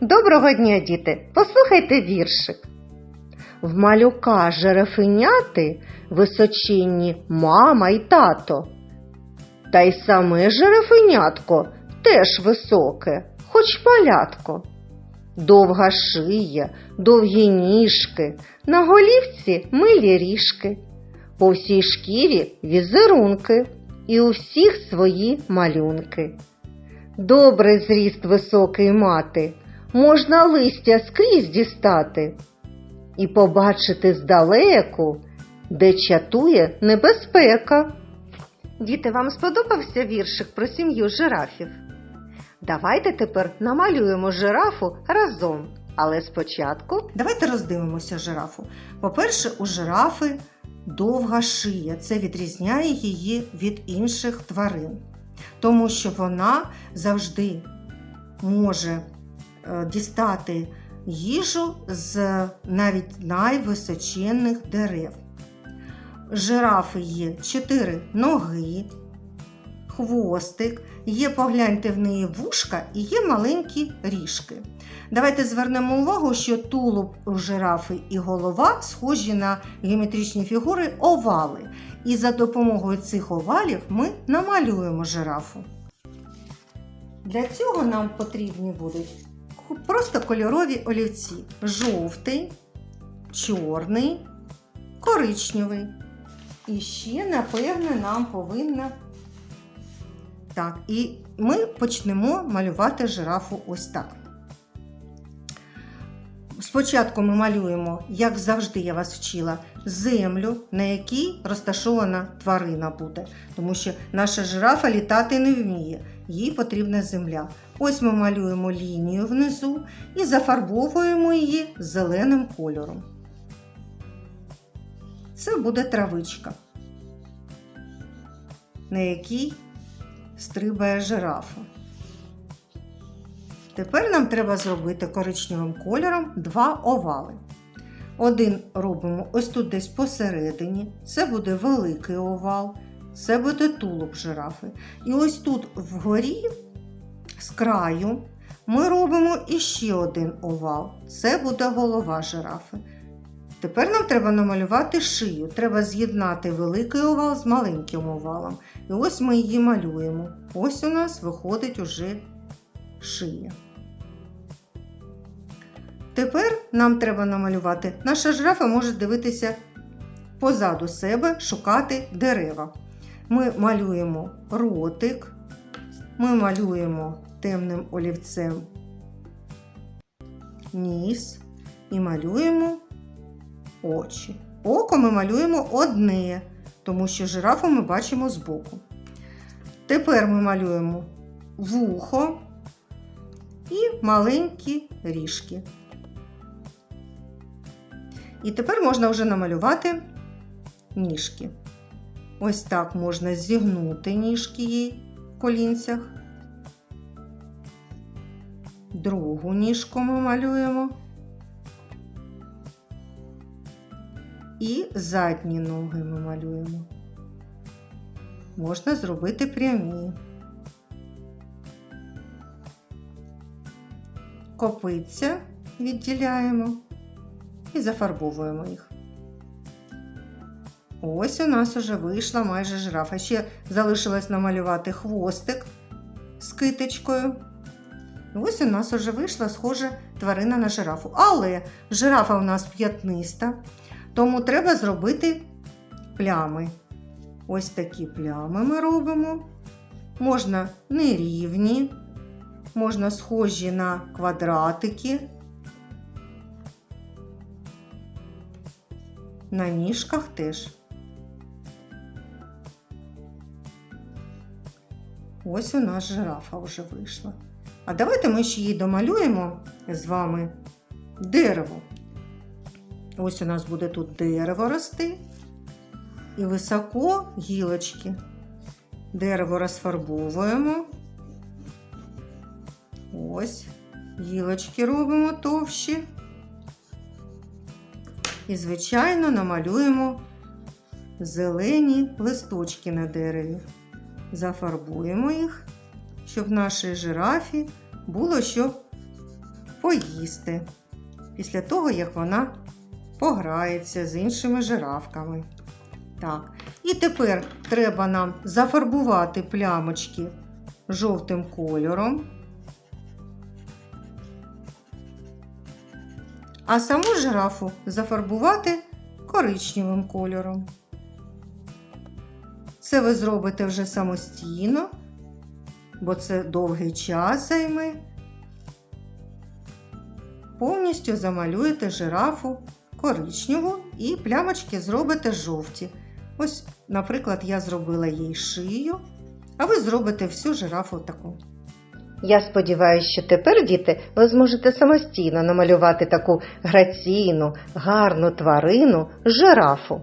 Доброго дня, діти! Послухайте віршик. В малюка жерефеняти височинні мама й тато. Та й саме жерефенятко теж високе, хоч малятко. Довга шия, довгі ніжки, на голівці милі ріжки, по всій шкірі візерунки і у всіх свої малюнки. Добрий зріст високий мати, можна листя скрізь дістати і побачити здалеку, де чатує небезпека. Діти, вам сподобався віршик про сім'ю жирафів? Давайте тепер намалюємо жирафу разом. Але спочатку Давайте роздивимося жирафу. По-перше, у жирафи довга шия. Це відрізняє її від інших тварин, тому що вона завжди може дістати їжу з навіть найвисоченних дерев. Жирафи є чотири ноги, хвостик, є, погляньте в неї вушка і є маленькі ріжки. Давайте звернемо увагу, що тулуб у жирафи і голова схожі на геометричні фігури овали. І за допомогою цих овалів ми намалюємо жирафу. Для цього нам потрібні будуть просто кольорові олівці: жовтий, чорний, коричневий. І ще, напевне, нам повинна. Так, і ми почнемо малювати жирафу ось так. Спочатку ми малюємо, як завжди я вас вчила, землю, на якій розташована тварина буде. Тому що наша жирафа літати не вміє, їй потрібна земля. Ось ми малюємо лінію внизу і зафарбовуємо її зеленим кольором. Це буде травичка, на якій стрибає жирафа. Тепер нам треба зробити коричневим кольором два овали. Один робимо ось тут десь посередині, це буде великий овал, це буде тулуб жирафи. І ось тут вгорі, з краю, ми робимо іще один овал. Це буде голова жирафи. Тепер нам треба намалювати шию. Треба з'єднати великий овал з маленьким овалом. І ось ми її малюємо. Ось у нас виходить уже шия. Тепер нам треба намалювати. Наша жирафа може дивитися позаду себе, шукати дерева. Ми малюємо ротик, ми малюємо темним олівцем ніс і малюємо очі. Око ми малюємо одне, тому що жирафу ми бачимо збоку. Тепер ми малюємо вухо і маленькі ріжки. І тепер можна вже намалювати ніжки. Ось так можна зігнути ніжки їй в колінцях. Другу ніжку ми малюємо. І задні ноги ми малюємо. Можна зробити прямі. Копиця відділяємо і зафарбовуємо їх. Ось у нас уже вийшла майже жирафа. Ще залишилось намалювати хвостик з китичкою. Ось у нас уже вийшла схожа тварина на жирафу. Але жирафа у нас п'ятниста, тому треба зробити плями. Ось такі плями ми робимо. Можна нерівні, можна схожі на квадратики. На ніжках теж. Ось у нас жирафа вже вийшла. А давайте ми ще її домалюємо з вами дерево. Ось у нас буде тут дерево рости і високо гілочки. Дерево розфарбовуємо. Ось, гілочки робимо товщі. І, звичайно, намалюємо зелені листочки на дереві. Зафарбуємо їх, щоб нашій жирафі було що поїсти після того, як вона пограється з іншими жирафками. Так, і тепер треба нам зафарбувати плямочки жовтим кольором. А саму жирафу зафарбувати коричневим кольором. Це ви зробите вже самостійно, бо це довгий час займе. Повністю замалюєте жирафу коричневу і плямочки зробите жовті. Ось, наприклад, я зробила їй шию, а ви зробите всю жирафу таку. Я сподіваюся, що тепер, діти, ви зможете самостійно намалювати таку граційну, гарну тварину жирафу.